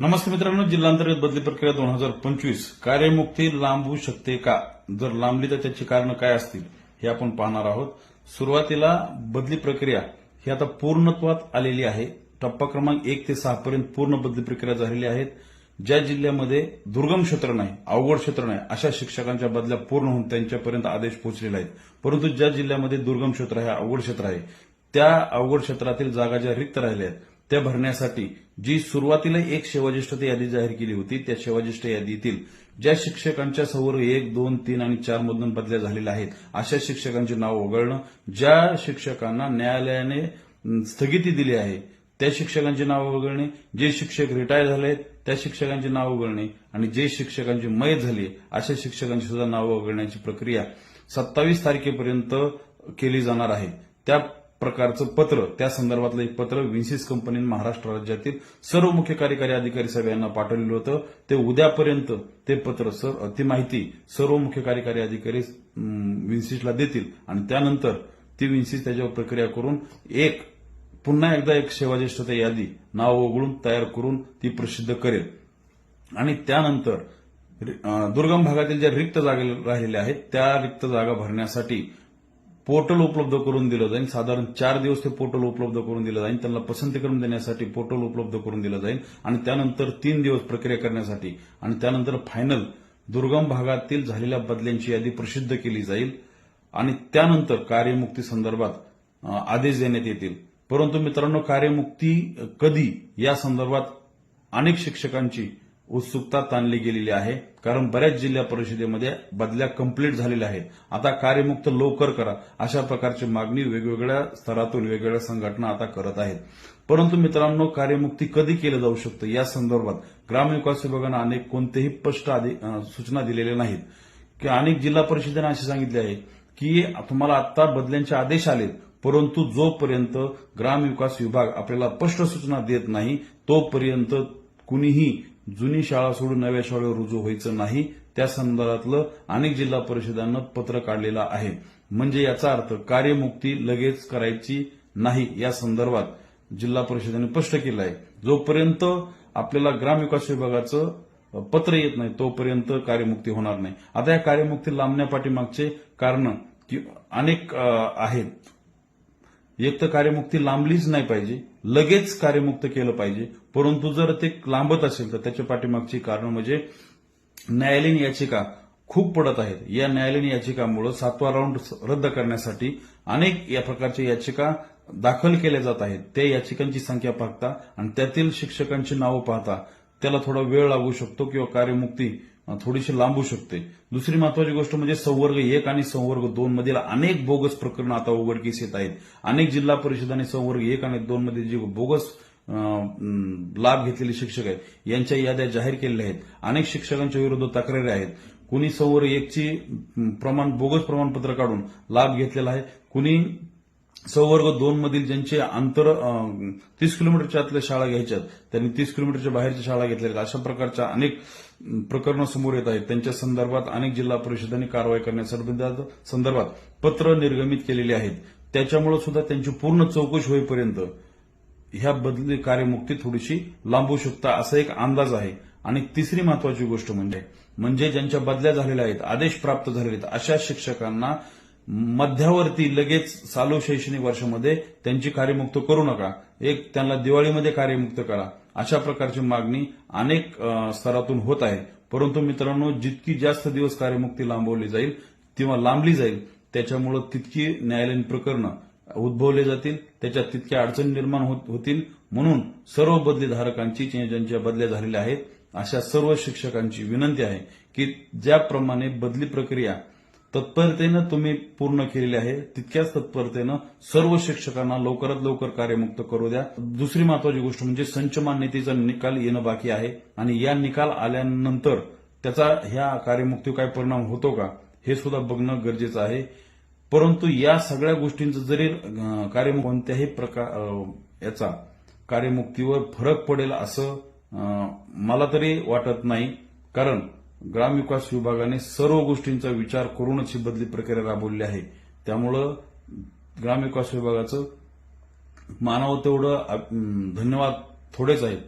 नमस्ते मित्रांनो जिल्हांतर्गत बदली प्रक्रिया दोन हजार पंचवीस. कार्यमुक्ती लांबू शकते का? जर लांबली तर त्याची कारणं काय असतील हे आपण पाहणार आहोत. सुरुवातीला बदली प्रक्रिया ही आता पूर्णत्वात आलेली आहे. टप्पा क्रमांक एक ते सहा पर्यंत पूर्ण बदली प्रक्रिया झालेली आहेत ज्या जिल्ह्यामध्ये दुर्गम क्षेत्र नाही अवघड क्षेत्र नाही अशा शिक्षकांच्या बदल्या पूर्ण होऊन त्यांच्यापर्यंत आदेश पोहोचलेले आहेत. परंतु ज्या जिल्ह्यामध्ये दुर्गम क्षेत्र आहे अवघड क्षेत्र आहे त्या अवघड क्षेत्रातील जागा ज्या रिक्त राहिल्या आहेत त्या भरण्यासाठी जी सुरुवातीला एक सेवाज्येष्ठता यादी जाहीर केली होती त्या सेवाज्येष्ठ यादीतील ज्या शिक्षकांच्या समोर एक दोन तीन आणि चार मधून बदल्या झालेल्या आहेत अशा शिक्षकांची नाव वगळणं ज्या शिक्षकांना न्यायालयाने स्थगिती दिली आहे त्या शिक्षकांची नावं वगळणे जे शिक्षक रिटायर झाले आहेत त्या शिक्षकांची नाव वगळणे आणि जे शिक्षकांची मय झाली आहे, अशा शिक्षकांची सुद्धा नावं वगळण्याची प्रक्रिया सत्तावीस तारखेपर्यंत केली जाणार आहे. त्या प्रकारचं पत्र त्या संदर्भातलं एक पत्र विन्सिस कंपनीने महाराष्ट्र राज्यातील सर्व मुख्य कार्यकारी अधिकारी साहेब यांना पाठवलेलं होतं. ते उद्यापर्यंत ते पत्र सर ती माहिती सर्व मुख्य कार्यकारी अधिकारी विन्सिसला देतील. आणि त्यानंतर ती विन्सिस त्याच्यावर प्रक्रिया करून एक पुन्हा एकदा एक सेवाज्येष्ठता यादी नाव वगळून तयार करून ती प्रसिद्ध करेल. आणि त्यानंतर दुर्गम भागातील ज्या रिक्त जागा राहिलेल्या आहेत त्या रिक्त जागा भरण्यासाठी पोर्टल उपलब्ध करून दिलं जाईल. साधारण चार दिवस ते पोर्टल उपलब्ध करून दिलं जाईल. त्यांना पसंती करून देण्यासाठी पोर्टल उपलब्ध करून दिलं जाईल. आणि त्यानंतर तीन दिवस प्रक्रिया करण्यासाठी आणि त्यानंतर फायनल दुर्गम भागातील झालेल्या बदल्यांची यादी प्रसिद्ध केली जाईल. आणि त्यानंतर कार्यमुक्ती संदर्भात आदेश देण्यात येतील. परंतु मित्रांनो कार्यमुक्ती कधी या संदर्भात अनेक शिक्षकांची उत्सुकता ताणली गेलेली आहे. कारण बऱ्याच जिल्हा परिषदेमध्ये बदल्या कंप्लीट झालेल्या आहेत. आता कार्यमुक्त लवकर करा. अशा प्रकारची मागणी वेगवेगळ्या स्तरातून वेगवेगळ्या संघटना आता करत आहेत. परंतु मित्रांनो कार्यमुक्ती कधी केलं जाऊ शकतं? या संदर्भात ग्रामविकास विभागानं अनेक कोणतेही स्पष्ट सूचना दिलेल्या नाहीत. की अनेक जिल्हा परिषदेनं असे सांगितले आहे की तुम्हाला आता बदल्यांचे आदेश आलेत. परंतु जोपर्यंत ग्रामविकास विभाग आपल्याला स्पष्ट सूचना देत नाही तोपर्यंत कुणीही जुनी शाळा सोडून नव्या शाळेवर रुजू व्हायचं नाही त्या संदर्भातलं अनेक जिल्हा परिषदांना पत्र काढलेलं आहे. म्हणजे याचा अर्थ कार्यमुक्ती लगेच करायची नाही. या संदर्भात जिल्हा परिषदेने स्पष्ट केलं आहे. जोपर्यंत आपल्याला ग्रामविकास विभागाचं पत्र येत नाही तोपर्यंत कार्यमुक्ती होणार नाही. आता या कार्यमुक्ती लांबण्यापाठीमागचे कारण अनेक आहेत. एक तर कार्यमुक्ती लांबलीच नाही पाहिजे लगेच कार्यमुक्त केलं पाहिजे. परंतु जर ते लांबत असेल तर त्याच्या पाठीमागची कारण म्हणजे न्यायालयीन याचिका खूप पडत आहेत. या न्यायालयीन याचिकामुळे सातवा राऊंड रद्द करण्यासाठी अनेक या प्रकारच्या याचिका दाखल केल्या जात आहेत. त्या याचिकांची संख्या पाहता आणि त्यातील शिक्षकांची नावं पाहता त्याला थोडा वेळ लागू शकतो किंवा कार्यमुक्ती थोडीशी लांबू शकते. दुसरी महत्वाची गोष्ट म्हणजे संवर्ग एक आणि संवर्ग दोन मधील अनेक बोगस प्रकरणं आता उघडकीस येत आहेत. अनेक जिल्हा परिषद आणि संवर्ग एक आणि दोन मध्ये जे बोगस लाभ घेतलेले शिक्षक आहेत यांच्या याद्या जाहीर केलेल्या आहेत. अनेक शिक्षकांच्या विरोधात तक्रारी आहेत. कुणी संवर्ग एकची प्रमाण बोगस प्रमाणपत्र काढून लाभ घेतलेला आहे कुणी सवर्ग दोन मधील ज्यांचे अंतर तीस किलोमीटरच्या आतल्या शाळा घ्यायच्यात त्यांनी तीस किलोमीटरच्या बाहेरच्या शाळा घेतलेल्या आहेत. अशा प्रकारच्या अनेक प्रकरणं समोर येत आहेत. त्यांच्या संदर्भात अनेक जिल्हा परिषदांनी कारवाई करण्यासंबंधात संदर्भात पत्र निर्गमित केलेली आहेत. त्याच्यामुळे सुद्धा त्यांची पूर्ण चौकशी होईपर्यंत ह्या बदली कार्यमुक्ती थोडीशी लांबू शकता असा एक अंदाज आहे. आणि तिसरी महत्वाची गोष्ट म्हणजे म्हणजे ज्यांच्या बदल्या झालेल्या आहेत आदेश प्राप्त झालेले आहेत अशा शिक्षकांना मध्यावरती लगेच चालू शैक्षणिक वर्षामध्ये त्यांची कार्यमुक्त करू नका. एक त्यांना दिवाळीमध्ये कार्यमुक्त करा. अशा प्रकारची मागणी अनेक स्तरातून होत आहे. परंतु मित्रांनो जितकी जास्त दिवस कार्यमुक्ती लांबवली जाईल किंवा लांबली जाईल त्याच्यामुळे तितकी न्यायालयीन प्रकरणं उद्भवले जातील त्याच्यात तितक्या अडचणी निर्माण होत- होतील. म्हणून सर्व बदलीधारकांची ज्यांच्या बदल्या झालेल्या आहेत. अशा सर्व शिक्षकांची विनंती आहे की ज्याप्रमाणे बदली प्रक्रिया तत्परतेनं तुम्ही पूर्ण केलेली आहे. तितक्याच तत्परतेनं सर्व शिक्षकांना लवकरात लवकर कार्यमुक्त करू द्या. दुसरी महत्वाची गोष्ट म्हणजे संच मान्यतेचा निकाल येणं बाकी आहे. आणि या निकाल आल्यानंतर त्याचा ह्या कार्यमुक्तीवर काय परिणाम होतो का हे सुद्धा बघणं गरजेचं आहे. परंतु या सगळ्या गोष्टींचं जरी कार्य कोणत्याही प्रकार याचा कार्यमुक्तीवर फरक पडेल असं मला तरी वाटत नाही. कारण ग्रामविकास विभागाने सर्व गोष्टींचा विचार करूनच ही बदली प्रक्रिया राबवली आहे. त्यामुळं ग्रामविकास विभागाचं मानावं तेवढं धन्यवाद थोडेच आहेत.